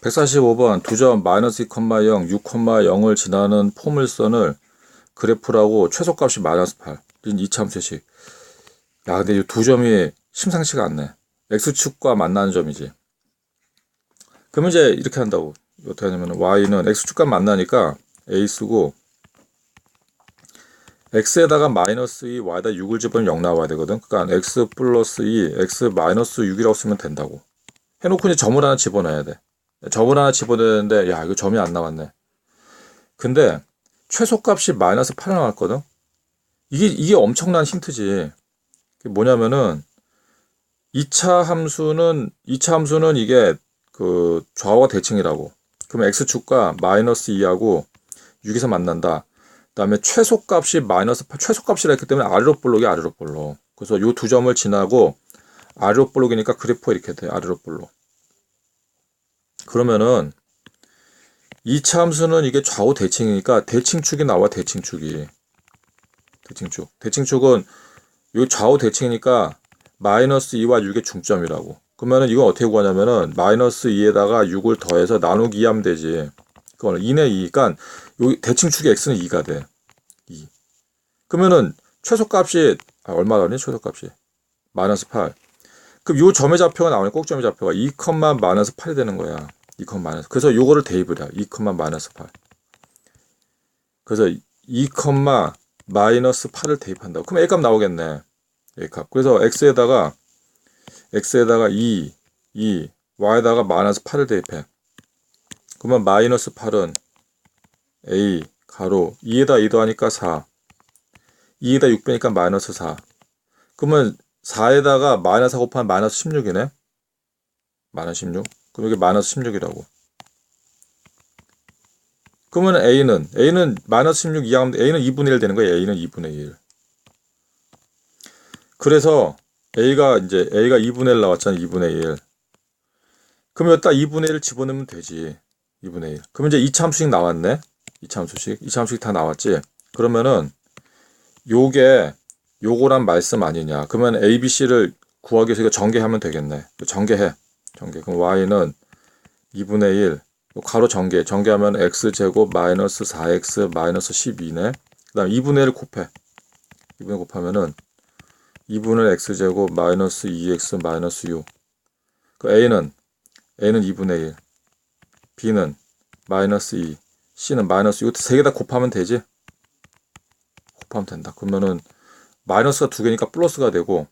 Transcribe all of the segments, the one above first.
145번 두 점 마이너스 2,0, 6,0을 지나는 포물선을 그래프라고 최소값이 마이너스 8. 이참수식. 야, 근데 이 두 점이 심상치가 않네. x축과 만나는 점이지. 그러면 이제 이렇게 한다고. 어떻게 하냐면 y는 x축과 만나니까 a 쓰고 x에다가 마이너스 2, y에다 6을 집으면 0 나와야 되거든. 그러니까 x 플러스 2, x 마이너스 6이라고 쓰면 된다고. 해놓고 이제 점을 하나 집어넣어야 돼. 점을 하나 집어넣는데 야 이거 점이 안 나왔네. 근데 최소값이 마이너스 8 나왔거든. 이게 이게 엄청난 힌트지. 뭐냐면은 2차 함수는 2차 함수는 이게 그 좌우가 대칭이라고. 그럼 x축과 마이너스 2하고 6에서 만난다. 그다음에 최소값이 마이너스 8 최소값이라 했기 때문에 아래로 볼록이 아래로 볼록. 그래서 요 두 점을 지나고 아래로 볼록이니까 그래프가 이렇게 돼. 아래로 볼록. 그러면은 2차 함수는 이게 좌우 대칭이니까 대칭축이 나와 대칭축이. 대칭축. 대칭축은 요 좌우 대칭이니까 마이너스 2와 6의 중점이라고. 그러면은 이건 어떻게 구하냐면은 마이너스 2에다가 6을 더해서 나누기 2 하면 되지. 그거는 2네 2. 그러니까 요 대칭축의 x는 2가 돼. 2. 그러면은 최소값이 아, 얼마 나오니 최소값이? 마이너스 8. 그럼 요 점의 좌표가 나오니 꼭점의 좌표가 2, 마이너스 8이 되는 거야. 2, 마이너스. 그래서 요거를 대입을 해. 2, 마이너스 8. 그래서 2, 마이너스 8을 대입한다고. 그럼 A값 나오겠네. A값. 그래서 X에다가 X에다가 2, 2, Y에다가 마이너스 8을 대입해. 그러면 마이너스 8은 A 가로 2에다 2 더하니까 4 2에다 6 빼니까 마이너스 4 그러면 4에다가 마이너스 4 곱하면 마이너스 16이네 마이너스 16 그럼 여기 마이너스 16이라고 그러면 A는 A는 마이너스 16 이하면 A는 2분의 1 되는 거예요 A는 2분의 1 그래서 A가 이제 A가 2분의 1 나왔잖아 2분의 1 그럼 여기다 2분의 1을 집어넣으면 되지 2분의 1. 그러면 이제 2차 함수식 나왔네. 2차 함수식. 2차 함수식 다 나왔지. 그러면은 요게 요거란 말씀 아니냐. 그러면 A, B, C를 구하기 위해서 이거 전개하면 되겠네. 전개해. 전개. 그럼 Y는 2분의 1. 가로 전개. 전개하면 X제곱 마이너스 4X 마이너스 12네. 그 다음 2분의 1 곱해. 2분의 1 곱하면은 2분의 X제곱 마이너스 2X 마이너스 6. 그 A는 A는 2분의 1. B는 마이너스 2, C는 마이너스 이것도 세개 다 곱하면 되지? 곱하면 된다. 그러면은 마이너스가 두 개니까 플러스가 되고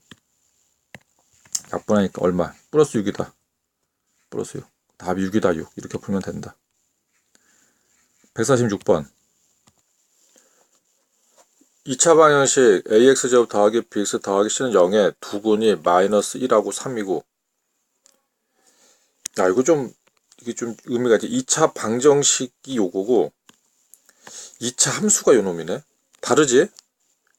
약분하니까 얼마? 플러스 6이다. 플러스 6. 답이 6이다 6. 이렇게 풀면 된다. 146번 2차 방정식 ax제곱 더하기 bx 더하기 c는 0에 두근이 마이너스 1하고 3이고 야 이거 좀 이게 좀 의미가 있지. 2차 방정식이 요거고 2차 함수가 요 놈이네. 다르지?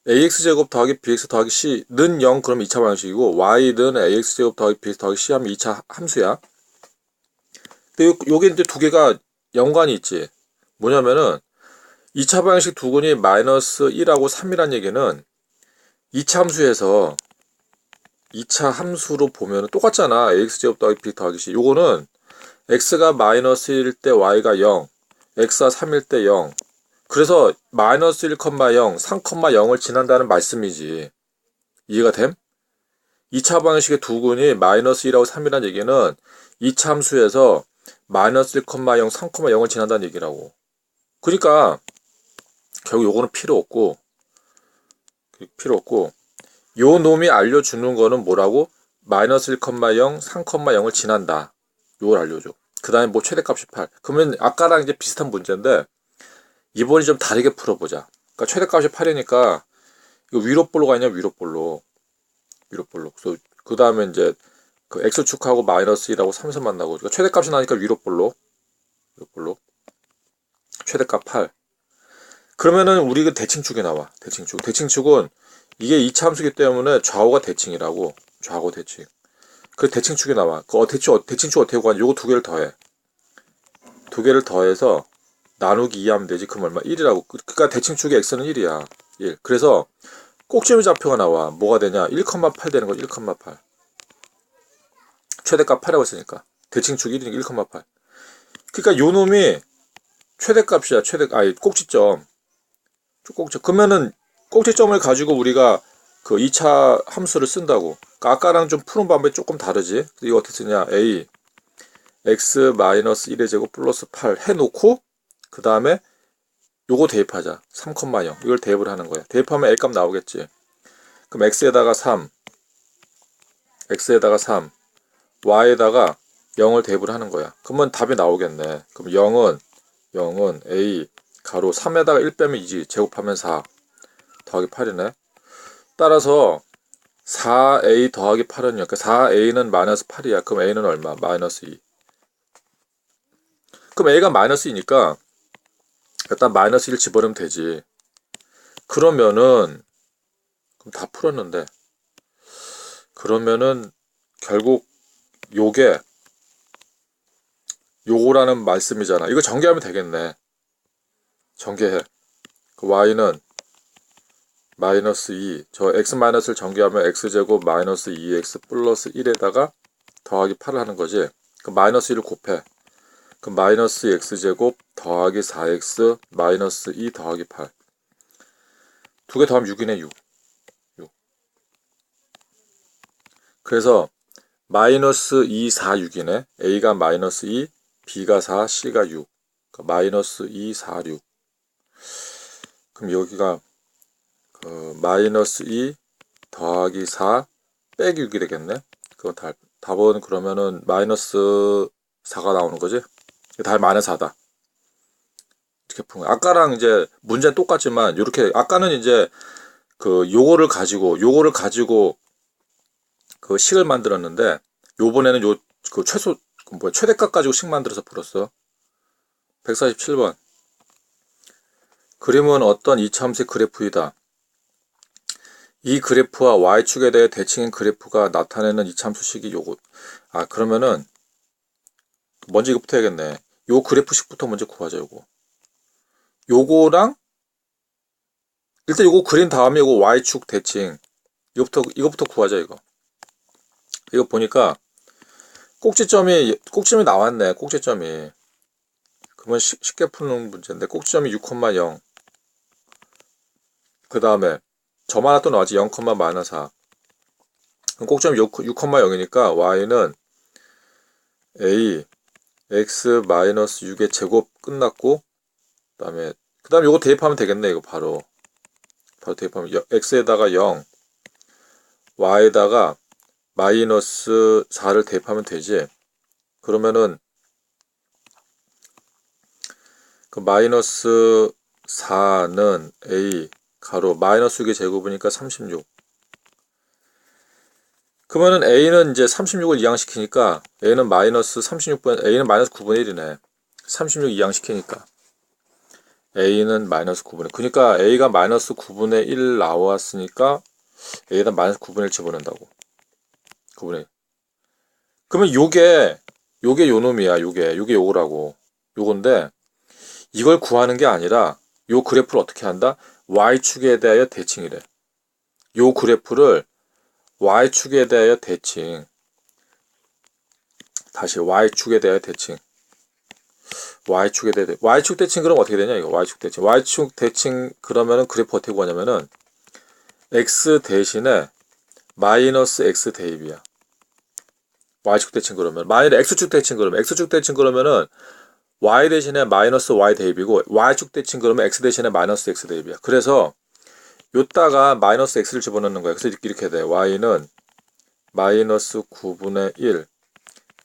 ax제곱 더하기 bx 더하기 c는 0 그럼 2차 방정식이고 y는 ax제곱 더하기 bx 더하기 c 하면 2차 함수야. 근데 요, 요게 이제 두 개가 연관이 있지. 뭐냐면은 2차 방정식 두근이 마이너스 1하고 3이란 얘기는 2차 함수에서 2차 함수로 보면 똑같잖아. ax제곱 더하기 b 더하기 c. 요거는 x가 마이너스 1일 때 y가 0, x가 3일 때 0. 그래서 마이너스 1, 0, 3,0을 지난다는 말씀이지. 이해가 됨? 2차 방식의 두 근이 마이너스 1하고 3이라는 얘기는 이 참수에서 마이너스 1, 0, 3,0을 지난다는 얘기라고. 그러니까 결국 요거는 필요 없고 필요 없고 요 놈이 알려주는 거는 뭐라고? 마이너스 1, 0, 3,0을 지난다. 요걸 알려줘. 그 다음에 뭐 최대값이 8. 그러면 아까랑 이제 비슷한 문제인데 이번이 좀 다르게 풀어보자. 그러니까 최대값이 8이니까 이거 위로 볼로가 아니냐 위로 볼로. 위로 볼로. 그 다음에 이제 그 x축하고 마이너스 1하고 3에서 만나고 그러니까 최대값이 나니까 위로 볼로. 위로 볼로. 최대값 8. 그러면은 우리가 대칭축이 나와. 대칭축. 대칭축은 이게 이차 함수기 때문에 좌우가 대칭이라고. 좌우 대칭. 그 대칭축이 나와. 그 대칭, 대칭축 어떻게 구하냐? 요거 두 개를 더해. 두 개를 더해서 나누기 2 하면 되지. 그럼 얼마? 1이라고. 그러니까 대칭축의 x는 1이야. 1. 그래서 꼭지의 좌표가 나와. 뭐가 되냐? 1,8 되는 거지. 1,8. 최대값 8이라고 했으니까. 대칭축 1이니까 1,8. 그러니까 요 놈이 최대값이야. 최대 아니 꼭지점. 꼭지. 그러면은 꼭지점을 가지고 우리가 그 2차 함수를 쓴다고. 그러니까 아까랑 좀 푸는 방법이 조금 다르지. 이거 어떻게 쓰냐? a x 마이너스 1의 제곱 플러스 8 해놓고 그 다음에 요거 대입하자. 3,0 이걸 대입을 하는 거야. 대입하면 a 값 나오겠지. 그럼 x에다가 3 x에다가 3 y에다가 0을 대입을 하는 거야. 그러면 답이 나오겠네. 그럼 0은 0은 a 가로 3에다가 1 빼면 2지. 제곱하면 4 더하기 8이네. 따라서 4a 더하기 8은 그러니까 4a는 마이너스 8이야. 그럼 a는 얼마? 마이너스 2. 그럼 a가 마이너스 2니까 일단 마이너스 1 집어넣으면 되지. 그러면은 그럼 다 풀었는데 그러면은 결국 요게 요거라는 말씀이잖아. 이거 전개하면 되겠네. 전개해. 그 y는 마이너스 2. 저 x 마이너스를 전개하면 x제곱 마이너스 2x 플러스 1에다가 더하기 8을 하는 거지. 그 마이너스 1을 곱해. 그 마이너스 x제곱 더하기 4x 마이너스 2 더하기 8. 두 개 더하면 6이네 6. 6. 그래서 마이너스 2, 4, 6이네. a가 마이너스 2, b가 4, c가 6. 그러니까 마이너스 2, 4, 6. 그럼 여기가 그 마이너스 2 더하기 4 빼기 6이 되겠네. 그거 답, 답은 그러면은 마이너스 4가 나오는 거지. 답이 마이너스 4다. 이렇게 푼 거야. 아까랑 이제 문제는 똑같지만 이렇게 아까는 이제 그 요거를 가지고 요거를 가지고 그 식을 만들었는데 요번에는 요 그 최소 그 뭐야 최대값 가지고 식 만들어서 풀었어. 147번. 그림은 어떤 이차함수의 그래프이다. 이 그래프와 y축에 대해 대칭인 그래프가 나타내는 이차함수식이 요거. 아 그러면은 먼저 이거부터 해야겠네. 요 그래프식부터 먼저 구하자 요거. 요거랑 일단 요거 그린 다음에 요거 y축 대칭 이거부터 이거부터 구하자 이거. 이거 보니까 꼭지점이 꼭지점이 나왔네. 꼭지점이. 쉽- 쉽게 푸는 문제인데 꼭지점이 6,0. 그 다음에 점 하나 또 나왔지 0, 마이너스 4. 그럼 꼭지점이 6, 6,0이니까 y는 a x 마이너스 6의 제곱 끝났고 그 다음에 그 다음에 요거 대입하면 되겠네 이거 바로 바로 대입하면 여- x에다가 0 y에다가 마이너스 4를 대입하면 되지? 그러면은 그 마이너스 4는 a 가로 마이너스 6의 제곱이니까 36 그러면은 a는 이제 36을 이항시키니까 a는 마이너스 36분 a는 마이너스 9분의 1이네. 36 이항시키니까. A는 마이너스 9분의 1 그러니까 a가 마이너스 9분의 1 나왔으니까 a에다 마이너스 9분의 1 집어넣는다고 9분의 1 그러면 요게 요게 요 놈이야 요게. 요게 요거라고. 요건데 이걸 구하는 게 아니라 요 그래프를 어떻게 한다? y축에 대하여 대칭이래. 요 그래프를 y축에 대하여 대칭. 다시 y축에 대하여 대칭. y축에 대해 y축 대칭 그럼 어떻게 되냐 이거? y축 대칭. y축 대칭 그러면은 그래프 어떻게 구하냐면은 x 대신에 마이너스 x 대입이야 y축 대칭 그러면 마이너스 x축 대칭 그러면 x축 대칭 그러면은 y 대신에 마이너스 y 대입이고 y축 대칭 그러면 x 대신에 마이너스 x 대입이야 그래서 요따가 마이너스 x를 집어넣는 거야 그래서 이렇게, 이렇게 돼 y는 마이너스 9분의 1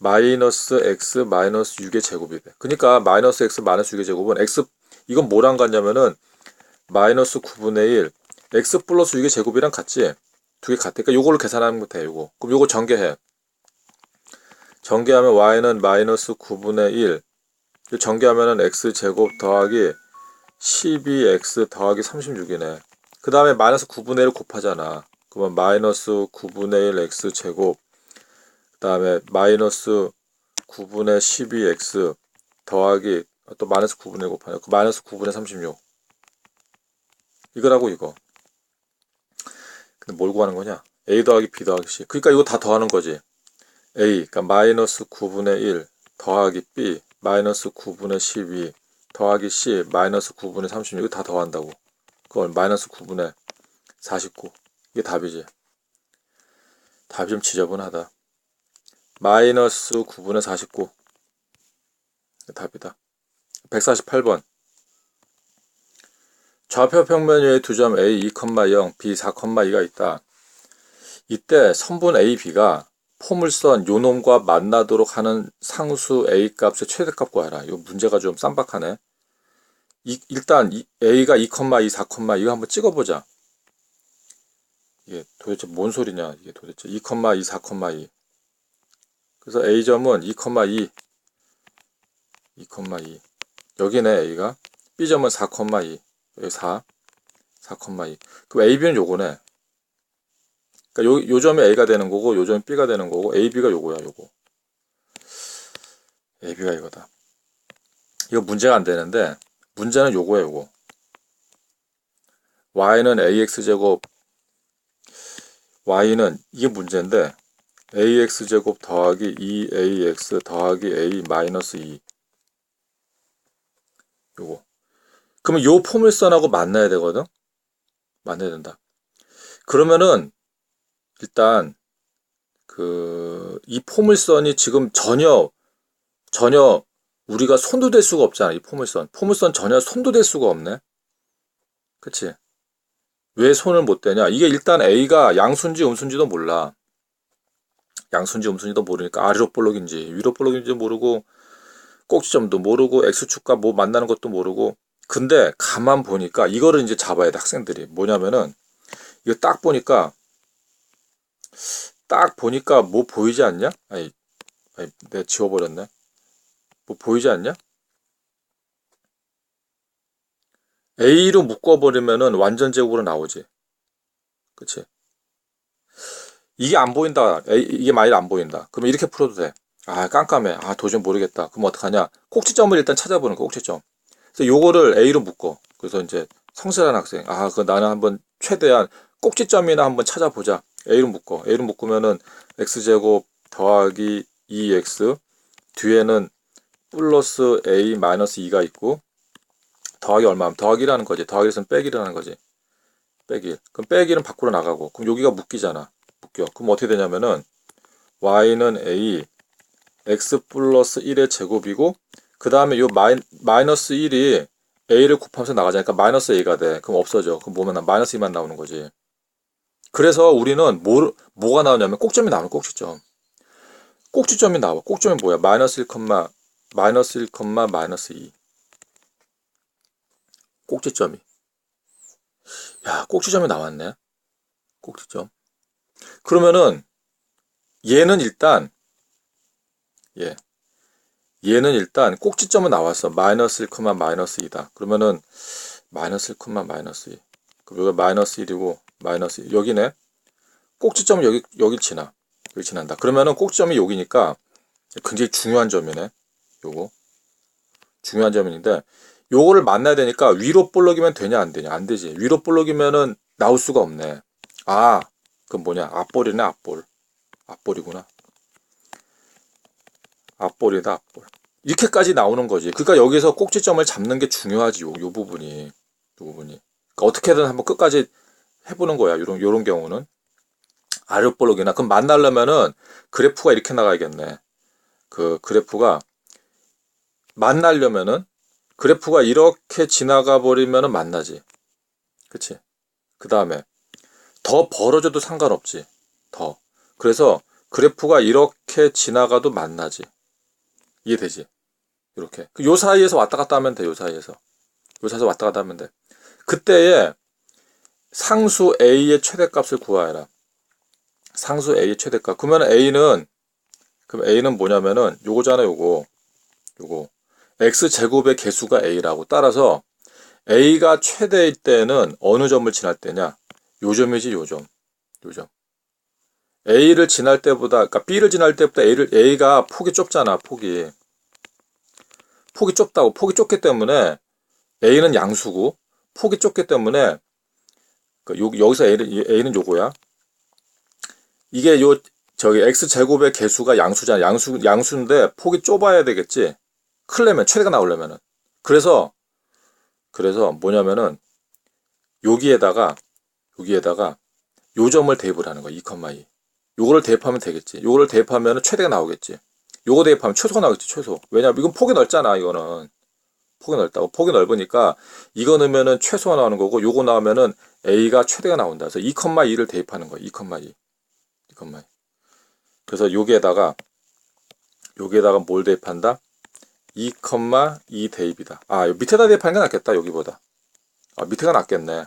마이너스 x 마이너스 6의 제곱이 돼. 그러니까 마이너스 x 마이너스 6의 제곱은 x 이건 뭐랑 같냐면은 마이너스 9분의 1 x 플러스 6의 제곱이랑 같지. 두 개 같으니까 요거를 계산하면 돼. 요거. 그럼 요거 전개해. 전개하면 y는 마이너스 9분의 1 이거 전개하면 은 x 제곱 더하기 12x 더하기 36이네. 그 다음에 마이너스 9분의 1을 곱하잖아. 그러면 마이너스 9분의 1 x 제곱 그 다음에 마이너스 9분의 12x 더하기 또 마이너스 9분의 1 곱하냐 그 마이너스 9분의 36 이거라고 이거. 근데 뭘 구하는 거냐? a 더하기 b 더하기 c. 그러니까 이거 다 더하는 거지 a 그러니까 마이너스 9분의 1 더하기 b 마이너스 9분의 12 더하기 C 마이너스 9분의 36 이거 다 더한다고. 그걸 마이너스 9분의 49 이게 답이지. 답이 좀 지저분하다. 마이너스 9분의 49 답이다. 148번 좌표 평면 위에 두 점 A 2,0, B 4,2가 있다. 이때 선분 A, B가 포물선 요놈과 만나도록 하는 상수 A 값의 최대값 구하라. 이거 문제가 좀 쌈박하네. 이- 일단 이- A가 2,2, 4, 이거 한번 찍어보자. 이게 도대체 뭔 소리냐? 이게 도대체 2,2, 4,2. 그래서 A점은 2,2, 2,2. 여기네 A가. B점은 4,2. 여기 4, 4,2. 그럼 A, B는 요거네. 그러니까 요, 요 점이 A가 되는 거고, 요 점이 B가 되는 거고, A, B가 요거야, 요거. A, B가 이거다. 이거 문제가 안 되는데, 문제는 요거야, 요거. Y는 AX제곱, Y는, 이게 문제인데, AX제곱 더하기 2AX 더하기 A 마이너스 2. 요거. 그러면 요 포물선하고 만나야 되거든? 만나야 된다. 그러면은, 일단 그 이 포물선이 지금 전혀 전혀 우리가 손도 댈 수가 없잖아 이 포물선. 포물선 전혀 손도 댈 수가 없네. 그치? 왜 손을 못 대냐? 이게 일단 A가 양수인지 음수인지도 몰라. 양수인지 음수인지도 모르니까 아래로 볼록인지 위로 볼록인지 모르고 꼭지점도 모르고 X축과 뭐 만나는 것도 모르고. 근데 가만 보니까 이거를 이제 잡아야 돼 학생들이. 뭐냐면은 이거 딱 보니까 딱 보니까 뭐 보이지 않냐? 아니, 아니 내가 지워버렸네. 뭐 보이지 않냐? A로 묶어버리면은 완전 제곱으로 나오지. 그치? 이게 안 보인다. A, 이게 만일 안 보인다. 그러면 이렇게 풀어도 돼. 아, 깜깜해. 아, 도저히 모르겠다. 그럼 어떡하냐? 꼭지점을 일단 찾아보는 거, 꼭지점. 그래서 요거를 A로 묶어. 그래서 이제 성실한 학생. 아, 그 나는 한번 최대한 꼭지점이나 한번 찾아보자. A로 묶어. A로 묶으면은 x제곱 더하기 2x 뒤에는 플러스 a 마이너스 2가 있고 더하기 얼마면 더하기라는 거지. 더하기에서는 빼기라는 거지. 빼기. 그럼 빼기는 밖으로 나가고 그럼 여기가 묶이잖아. 묶여. 그럼 어떻게 되냐면은 y는 a x 플러스 1의 제곱이고 그 다음에 요 마이, 마이너스 1이 a를 곱하면서 나가자니까 마이너스 a가 돼. 그럼 없어져. 그럼 나 마이너스 2만 나오는 거지. 그래서 우리는 뭐, 뭐가 나오냐면 꼭점이 나오는 꼭지점. 꼭지점이 나와. 꼭점이 뭐야? 마이너스 1, 마이너스 1, 마이너스 2. 꼭지점이. 야, 꼭지점이 나왔네. 꼭지점. 그러면은 얘는 일단 예. 얘는 일단 꼭지점은 나왔어. 마이너스 1, 마이너스 2다. 그러면은 마이너스 1, 마이너스 2. 그럼 여기가 마이너스 1이고 마이너스 2. 여기네. 꼭지점은 여기 여기 지나. 여기 지난다. 그러면은 꼭지점이 여기니까 굉장히 중요한 점이네. 요거. 중요한 점인데 요거를 만나야 되니까 위로 볼록이면 되냐 안 되냐 안 되지. 위로 볼록이면은 나올 수가 없네. 아, 그럼 뭐냐? 앞볼이네 앞볼. 앞볼이구나. 앞볼이다 앞볼. 이렇게까지 나오는 거지. 그러니까 여기서 꼭지점을 잡는 게 중요하지. 요, 요 부분이. 요 부분이. 그러니까 어떻게든 한번 끝까지 해보는 거야. 요런, 요런 경우는. 아랫볼록이나. 그럼 만나려면은 그래프가 이렇게 나가야겠네. 그 그래프가 만나려면은 그래프가 이렇게 지나가 버리면은 만나지. 그치? 그 다음에 더 벌어져도 상관없지. 더. 그래서 그래프가 이렇게 지나가도 만나지. 이해되지? 이렇게. 그요 사이에서 왔다 갔다 하면 돼. 요 사이에서. 요 사이에서 왔다 갔다 하면 돼. 그때에 상수 A의 최대값을 구하여라. 상수 A의 최대값. 그러면 A는 그럼 A는 뭐냐면은 요거잖아, 요거. 요거. x 제곱의 개수가 A라고. 따라서 A가 최대일 때는 어느 점을 지날 때냐? 요 점이지, 요 점. 요 점. A를 지날 때보다, 그러니까 B를 지날 때보다 A를, A가 폭이 좁잖아, 폭이. 폭이 좁다고. 폭이 좁기 때문에 A는 양수고, 폭이 좁기 때문에, 그 요, 여기서 A는, A는 요거야. 이게 요, 저기 X제곱의 개수가 양수잖아. 양수, 양수인데 폭이 좁아야 되겠지. 클려면 최대가 나오려면은. 그래서 그래서 뭐냐면은 여기에다가 여기에다가 요 점을 대입을 하는 거야 2,2 요거를 대입하면 되겠지. 요거를 대입하면 최대가 나오겠지. 요거 대입하면 최소가 나오겠지 최소. 왜냐면 이건 폭이 넓잖아 이거는. 폭이 넓다고. 폭이 넓으니까 이거 넣으면은 최소가 나오는 거고 요거 나오면은 a가 최대가 나온다. 그래서 2,2를 대입하는 거야 2,2 2,2 그래서 여기에다가 여기에다가 뭘 대입한다? 2,2 대입이다. 아요 밑에다 대입하는 게 낫겠다 여기보다. 아 밑에가 낫겠네.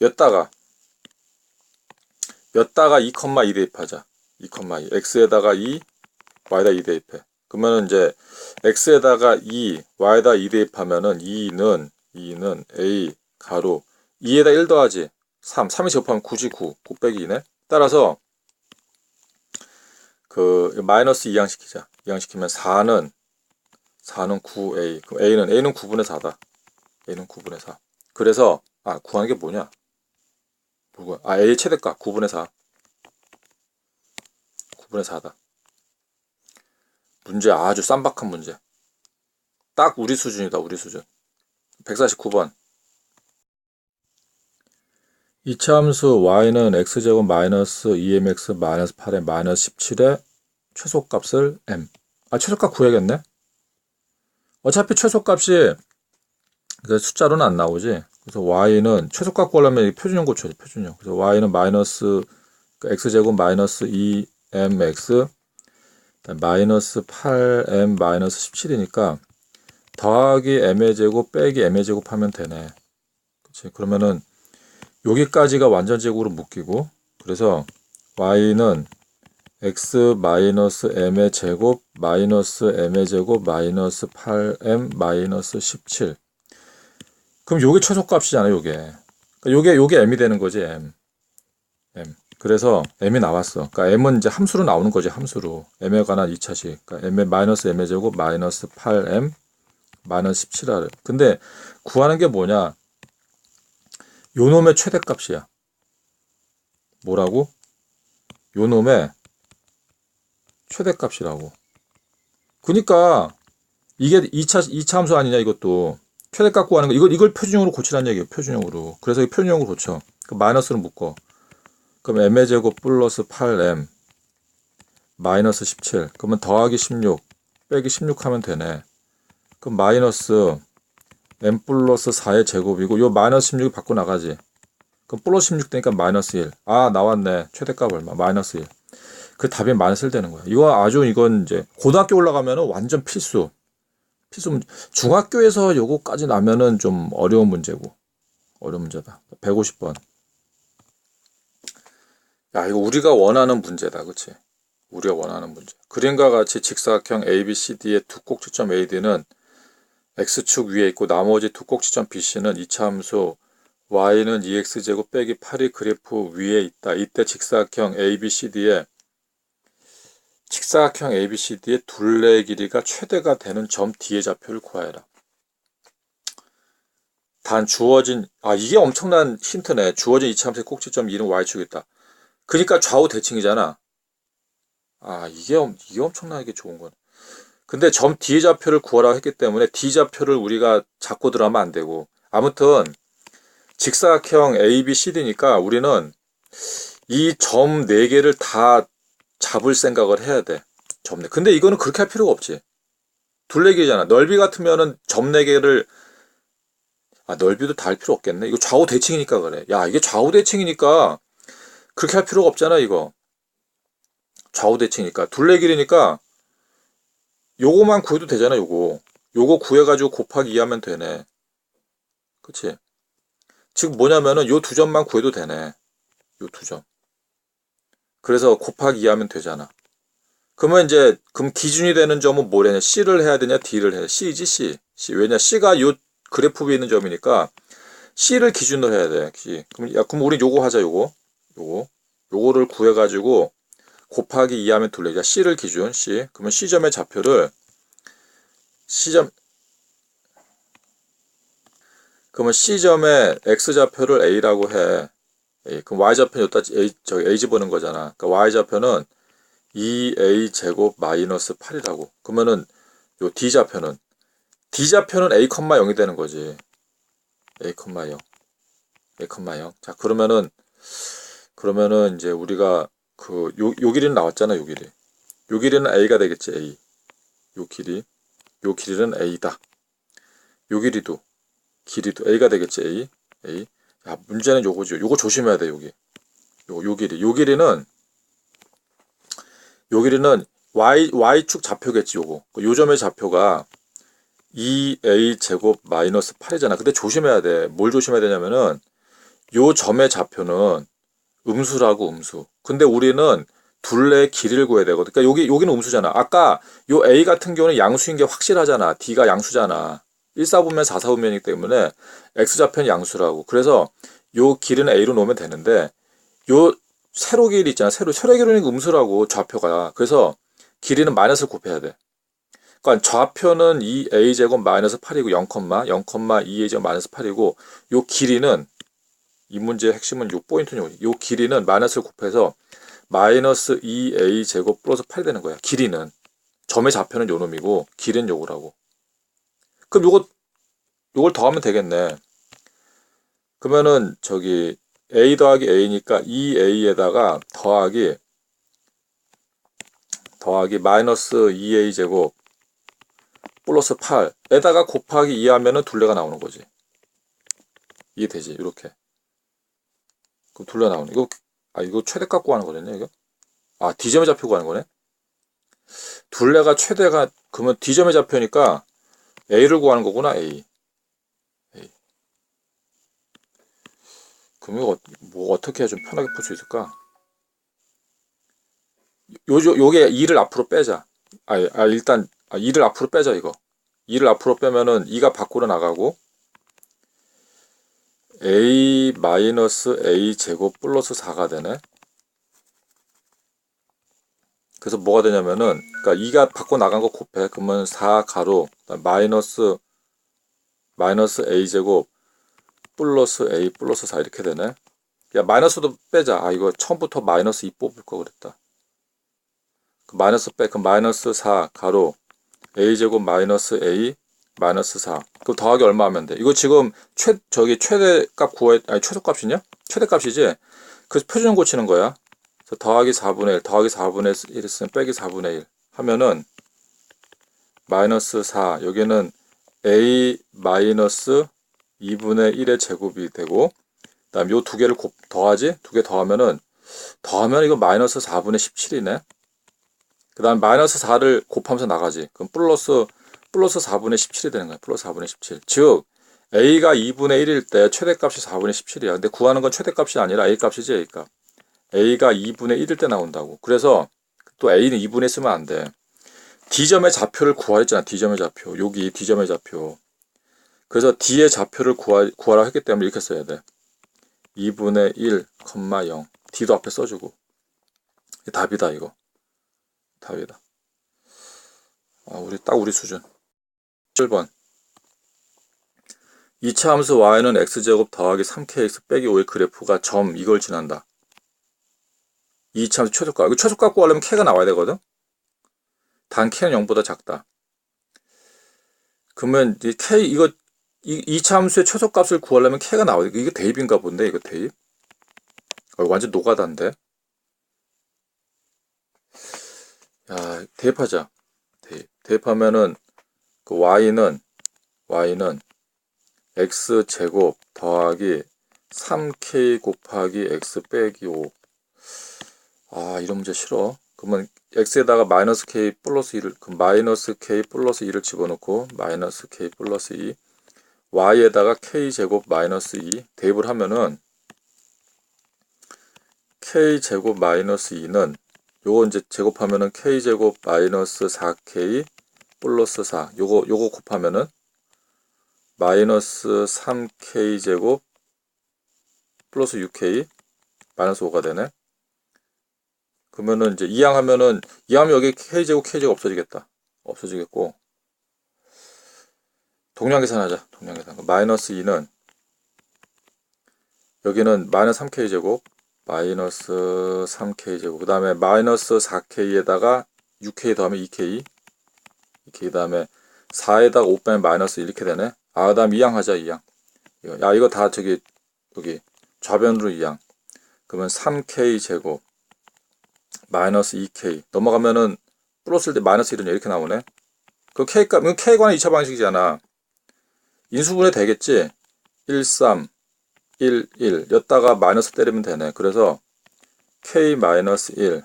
여다가 여다가 2,2 대입하자. 2,2 x에다가 2 y에다 2 대입해. 그러면은 이제 x에다가 2 y에다 2 대입하면은 2는 2는 a 가로 2에다 1 더하지. 3 3이 접하면 9지 9 9 빼기 2네. 따라서 그 마이너스 2양 시키자. 2양 시키면 4는 4는 9a 그럼 a는 a는 9분의 4다. A는 9분의 4 그래서 아 구하는 게 뭐냐? 뭐가 아 a 최대값. 9분의 4 9분의 4다. 문제 아주 쌈박한 문제. 딱 우리 수준이다 우리 수준. 149번 이차함수 y는 x제곱 마이너스 2mx 마이너스 8에 마이너스 17의 최소값을 m. 아 최소값 구해야겠네? 어차피 최소값이 그 숫자로는 안 나오지. 그래서 y는 최소값 구하려면 이 표준형 고쳐야지 표준형. 그래서 y는 마이너스 그 x제곱 마이너스 2mx 마이너스 8m 마이너스 17이니까 더하기 m의 제곱 빼기 m의 제곱 하면 되네. 그치? 그러면은 여기까지가 완전 제곱으로 묶이고 그래서 y는 x 마이너스 m의 제곱 마이너스 m의 제곱 마이너스 8m 마이너스 17 그럼 요게 최소값이잖아요 요게. 그러니까 요게 요게 m이 되는 거지 m. m. 그래서 m이 나왔어. 그러니까 m은 이제 함수로 나오는 거지 함수로. m에 관한 2차식. 그러니까 m의 마이너스 m의 제곱 마이너스 8m 마이너스 17r 근데 구하는 게 뭐냐 요 놈의 최대값이야. 뭐라고? 요 놈의 최대값이라고. 그니까 이게 2차 2차 함수 아니냐 이것도 최대값 구하는 거 이걸 이걸 표준형으로 고치라는 얘기예요. 표준형으로. 그래서 이 표준형으로 고쳐. 그 마이너스를 묶어. 그럼 m의 제곱 플러스 8m 마이너스 17. 그러면 더하기 16 빼기 16 하면 되네. 그럼 마이너스 m 플러스 4의 제곱이고 요 마이너스 16이 밖으로 나가지. 그럼 플러스 16 되니까 마이너스 1. 아 나왔네. 최대값 얼마? 마이너스 1. 그 답이 마이너스 1 되는 거야. 이거 아주 이건 이제 고등학교 올라가면은 완전 필수. 필수 문제. 중학교에서 요거까지 나면은 좀 어려운 문제고. 어려운 문제다. 150번. 야 이거 우리가 원하는 문제다. 그치? 우리가 원하는 문제. 그림과 같이 직사각형 ABCD의 두 꼭지점 AD는 x축 위에 있고 나머지 두 꼭지점 BC는 이차함수 y는 2x제곱 빼기 8이 그래프 위에 있다. 이때 직사각형 ABCD의 직사각형 ABCD의 둘레 길이가 최대가 되는 점 D의 좌표를 구하여라. 단 주어진 아 이게 엄청난 힌트네. 주어진 이차함수의 꼭지점 2는 y축이 있다. 그러니까 좌우 대칭이잖아. 아 이게 이게 엄청나게 좋은 거네. 근데 점 D의 좌표를 구하라고 했기 때문에 D 좌표를 우리가 잡고 들어가면 안 되고 아무튼 직사각형 ABCD니까 우리는 이 점 4개를 다 잡을 생각을 해야 돼. 점 4. 근데 이거는 그렇게 할 필요가 없지. 둘레길이잖아. 넓이 같으면은 점 4개를 아 넓이도 다 할 필요 없겠네. 이거 좌우 대칭이니까 그래. 야 이게 좌우 대칭이니까 그렇게 할 필요가 없잖아 이거. 좌우 대칭이니까 둘레 길이니까 요거만 구해도 되잖아, 요거. 요거 구해가지고 곱하기 2 하면 되네. 그치? 지금 뭐냐면은 요 두 점만 구해도 되네. 요 두 점. 그래서 곱하기 2 하면 되잖아. 그러면 이제, 그럼 기준이 되는 점은 뭐래냐? C를 해야 되냐? D를 해야 돼? C지, C. C. 왜냐? C가 요 그래프 위에 있는 점이니까 C를 기준으로 해야 돼. C. 그럼, 야, 그럼 우리 요거 하자, 요거. 요거. 요거를 구해가지고 곱하기 2 하면 둘레자 C를 기준 C 그러면 C점의 좌표를 C점 그러면 C점의 X좌표를 A라고 해 A. 그럼 Y좌표는 여기다 A, 저기 A 집어넣은 거잖아 그러니까 Y좌표는 2A 제곱 마이너스 8이라고 그러면은 요 D좌표는 D좌표는 A, 0이 되는 거지. A, 0. A, 0. 자, 그러면은 그러면은 이제 우리가 그 요 요 길이는 나왔잖아, 요 길이. 요 길이는 A가 되겠지, A. 요 길이. 요 길이는 A다. 요 길이도 길이도 A가 되겠지, A. A. 야, 문제는 요거죠. 요거 조심해야 돼, 여기. 요, 요 길이. 요 길이는 요 길이는 y y축 좌표겠지, 요거. 그 요점의 좌표가 2a 제곱 마이너스 8이잖아. 근데 조심해야 돼. 뭘 조심해야 되냐면은 요 점의 좌표는 음수라고 음수. 근데 우리는 둘레의 길이를 구해야 되거든. 그러니까 여기 여기는 음수잖아. 아까 요 a 같은 경우는 양수인 게 확실하잖아. d가 양수잖아. 1사분면 4사분면이기 때문에 x좌표는 양수라고. 그래서 요 길은 a로 놓으면 되는데 요 세로 길이 있잖아. 세로 세로 길이는 음수라고 좌표가. 그래서 길이는 마이너스를 곱해야 돼. 그러니까 좌표는 2a 제곱 마이너스 8이고 0, 0,2a 제곱 마이너스 8이고 요 길이는 이 문제의 핵심은 요 포인트는 요 길이는 마이너스를 곱해서 마이너스 2a 제곱 플러스 8 되는 거야. 길이는 점의 좌표는 요 놈이고 길이는 요거라고. 그럼 요거 요걸 더하면 되겠네. 그러면은 저기 a 더하기 a니까 2a에다가 더하기 더하기 마이너스 2a 제곱 플러스 8에다가 곱하기 2 하면은 둘레가 나오는 거지. 이해되지? 이렇게. 그럼 둘레 나오는 이거 아 이거 최대값 구하는 거랬네 이거. 아 D점의 좌표 구하는 거네. 둘레가 최대가 그러면 D점의 좌표니까 A를 구하는 거구나 A. A. 그럼 이거 어- 뭐 어떻게 해야 좀 편하게 풀 수 있을까? 요, 요, 요게 2를 앞으로 빼자. 아, 아 일단 아, 2를 앞으로 빼자 이거. 2를 앞으로 빼면은 2가 밖으로 나가고 a 마이너스 a 제곱 플러스 4가 되네. 그래서 뭐가 되냐면은 그러니까 2가 밖으로 나간 거 곱해. 그러면 4 가로 마이너스 마이너스 a 제곱 플러스 a 플러스 4 이렇게 되네. 야 마이너스도 빼자. 아 이거 처음부터 마이너스 2 뽑을 거 그랬다. 그 마이너스 빼. 그 마이너스 4 가로 a 제곱 마이너스 a 마이너스 4. 그럼 더하기 얼마 하면 돼? 이거 지금 최 저기 최대값 구해 아니 최소값이냐? 최대값이지. 그래서 표준 고치는 거야. 그래서 더하기 4분의 1, 더하기 4분의 1 있으면 빼기 4분의 1 하면은 마이너스 4 여기는 a 마이너스 2분의 1의 제곱이 되고 그 다음 요 두 개를 곱, 더하지? 두 개 더하면은 더하면 이거 마이너스 4분의 17이네. 그 다음 마이너스 4를 곱하면서 나가지. 그럼 플러스 플러스 4분의 17이 되는 거야. 플러스 4분의 17. 즉 a가 2분의 1일 때 최대값이 4분의 17이야. 근데 구하는 건 최대값이 아니라 a 값이지 a 값. a가 2분의 1일 때 나온다고. 그래서 또 a는 2분의 쓰면 안 돼. d점의 좌표를 구하랬잖아. d점의 좌표. 여기 d점의 좌표. 그래서 d의 좌표를 구하, 구하라 했기 때문에 이렇게 써야 돼. 2분의 1, 0. d도 앞에 써주고. 답이다 이거. 답이다. 아, 우리 딱 우리 수준. 7번. 2차 함수 y는 x제곱 더하기 3kx 빼기 5의 그래프가 점 이걸 지난다. 2차 함수 최소값. 이거 최소값 구하려면 k가 나와야 되거든? 단 k는 0보다 작다. 그러면 이 k 이거 이 2차 함수의 최소값을 구하려면 k가 나와야 돼. 이게 대입인가 본데 이거 대입? 어, 완전 노가다인데. 야, 대입하자. 대입. 대입하면은 그 y는 y는 x 제곱 더하기 3k 곱하기 x 빼기 5. 아, 이런 문제 싫어. 그러면 x에다가 마이너스 k 플러스 2를 그럼 마이너스 k 플러스 2를 집어넣고 마이너스 k 플러스 2 y에다가 k 제곱 마이너스 2 대입을 하면은 k 제곱 마이너스 2는 요거 이제 제곱하면은 k 제곱 마이너스 4k 플러스 4 요거 요거 곱하면은 마이너스 3k 제곱 플러스 6k 마이너스 5가 되네. 그러면은 이제 이항 하면은 이항하면 여기 k 제곱 k 제곱 없어지겠다. 없어지겠고 동량 계산하자. 동량 계산. 마이너스 2는 여기는 마이너스 3k 제곱 마이너스 3k 제곱 그 다음에 마이너스 4k에다가 6k 더하면 2k 이렇게 그 다음에 4에다가 5 빼면 마이너스 1 이렇게 되네. 아, 그 다음 2항 하자, 2항. 이거, 야, 이거 다 저기, 여기, 좌변으로 2항. 그러면 3k 제곱, 마이너스 2k. 넘어가면은, 플러스일 때 마이너스 1은 이렇게 나오네. 그 k 값, 이건 k 관의 2차 방식이잖아. 인수분해 되겠지? 1, 3, 1, 1. 였다가 마이너스 때리면 되네. 그래서, k 마이너스 1,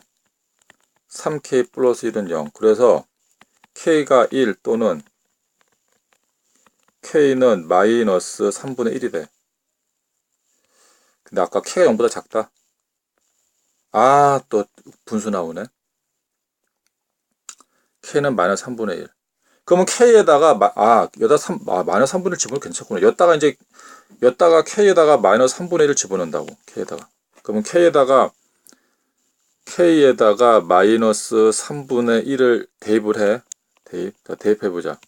3k 플러스 1은 0. 그래서, k가 1 또는 k는 마이너스 3분의 1이 돼. 근데 아까 k가 0보다 작다. 아, 또 분수 나오네. k는 마이너스 3분의 1. 그러면 k에다가 마, 아, 여다 3, 아, 마이너스 3분의 1 집어넣으면 괜찮구나. 여다가 이제 여다가 k에다가 마이너스 3분의 1을 집어넣는다고. k에다가. 그러면 k에다가 k에다가 마이너스 3분의 1을 대입을 해. 대입. 자, 대입해보자.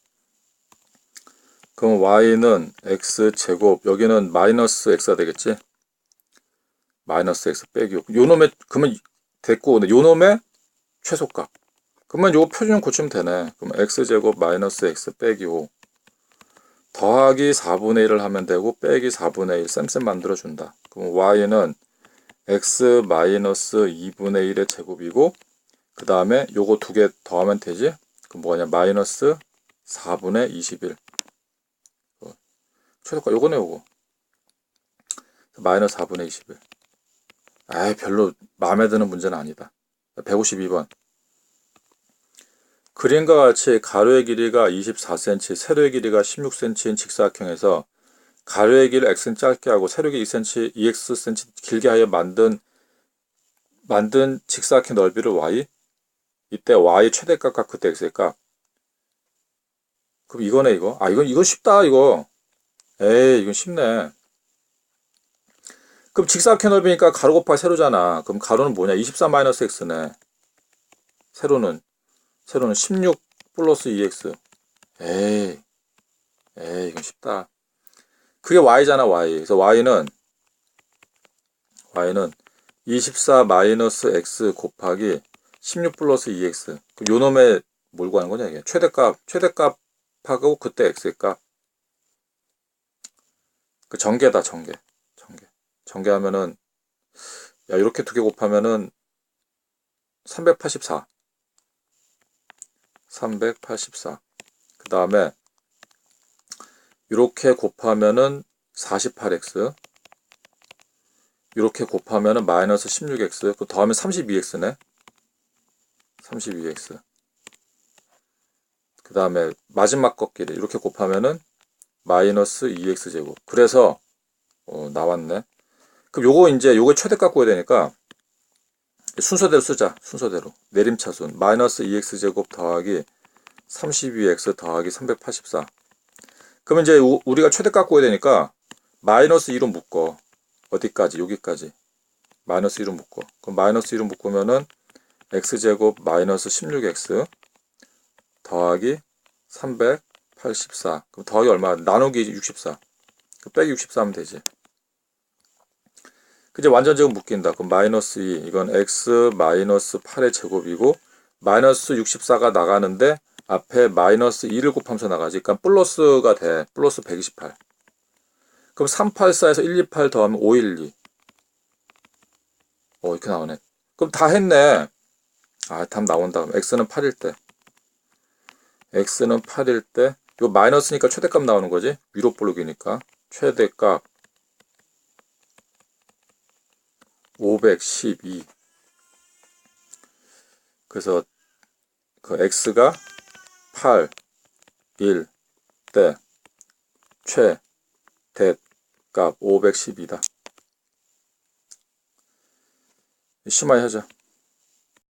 그럼 y는 x 제곱 여기는 마이너스 x가 되겠지? 마이너스 x 빼기 6. 요 놈의 그러면 됐고 요 놈의 최소값. 그러면 요거 표준형 고치면 되네. 그럼 x 제곱 마이너스 x 빼기 5 더하기 4분의 1을 하면 되고 빼기 4분의 1 쌤쌤 만들어 준다. 그럼 y는 x 마이너스 2분의 1의 제곱이고 그 다음에 요거 두 개 더하면 되지? 그럼 뭐냐? 마이너스 4분의 21 최소값 요거네 요거. 마이너스 4분의 21 아이 별로 마음에 드는 문제는 아니다. 152번. 그림과 같이 가로의 길이가 24cm 세로의 길이가 16cm인 직사각형에서 가로의 길을 x는 짧게 하고 세로의 길이 2cm, 2xcm 길게 하여 만든 만든 직사각형 넓이를 y 이때 y 최대값과 그때 x의 값 그럼 이거네 이거? 아 이건 이건 쉽다 이거. 에이 이건 쉽네. 그럼 직사각형 넓이니까 가로 곱하기 세로잖아. 그럼 가로는 뭐냐? 24-x네. 세로는 세로는 16 플러스 2x 에이 에이 이건 쉽다. 그게 y잖아 y. 그래서 y는 y는 24 마이너스 x 곱하기 16 플러스 2x 그 요놈의 뭘 구하는 거냐 이게? 최대값 최대값하고 그때 x의 값. 그 전개다 전개. 전개. 전개하면은 야 이렇게 두 개 곱하면은 384 384 그 다음에 이렇게 곱하면은 48x 이렇게 곱하면은 마이너스 16x 그 다음에 32x네 32x 그 다음에 마지막 꺾기를 이렇게 곱하면은 마이너스 2x제곱. 그래서 어, 나왔네. 그럼 요거 이제 요거 최대값 구해야 되니까 순서대로 쓰자. 순서대로. 내림차순 마이너스 2x제곱 더하기 32x 더하기 384 그러면 이제 우- 우리가 최대값 구해야 되니까 마이너스 2로 묶어. 어디까지? 여기까지. 마이너스 2로 묶어. 그럼 마이너스 2로 묶으면은 x제곱 마이너스 16x 더하기 384 그럼 더하기 얼마 나누기 64그 빼기 64 하면 되지. 그 이제 완전 제곱 묶인다. 그럼 마이너스 2 이건 x 마이너스 8의 제곱이고 마이너스 64가 나가는데 앞에 마이너스 2를 곱하면서 나가지. 그러니까 플러스가 돼. 플러스 128 그럼 384에서 128 더하면 512 어 이렇게 나오네. 그럼 다 했네 아, 답 나온다. 그럼 x는 8일 때. x는 8일 때. 이거 마이너스니까 최대값 나오는 거지? 위로 볼록이니까. 최대값 512. 그래서 그 x가 8, 1 때 최 대 값 512다. 심하게 하자.